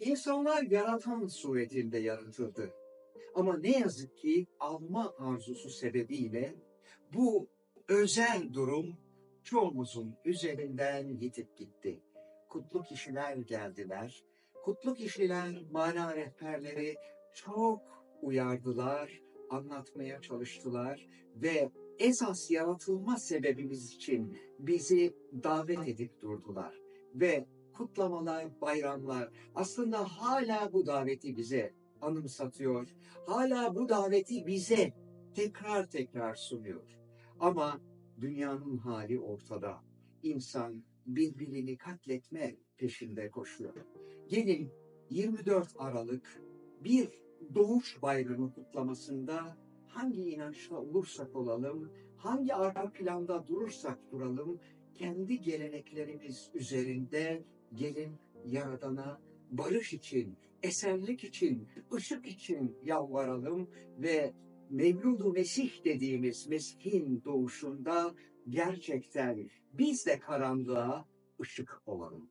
İnsanlar yaratan suretinde yaratıldı. Ama ne yazık ki alma arzusu sebebiyle bu özel durum çoğumuzun üzerinden yitip gitti. Kutlu kişiler geldiler. Kutlu kişiler, mana rehberleri çok uyardılar, anlatmaya çalıştılar ve esas yaratılma sebebimiz için bizi davet edip durdular. Ve kutlamalar, bayramlar aslında hala bu daveti bize anımsatıyor. Hala bu daveti bize tekrar tekrar sunuyor. Ama dünyanın hali ortada. İnsan birbirini katletme peşinde koşuyor. Gelin 24 Aralık bir doğuş bayramı kutlamasında hangi inançta olursak olalım, hangi arka planda durursak duralım, kendi geleneklerimiz üzerinde gelin Yaradan'a barış için, esenlik için, ışık için yalvaralım ve Mevlud-u Mesih dediğimiz Mesih'in doğuşunda gerçekten biz de karanlığa ışık olalım.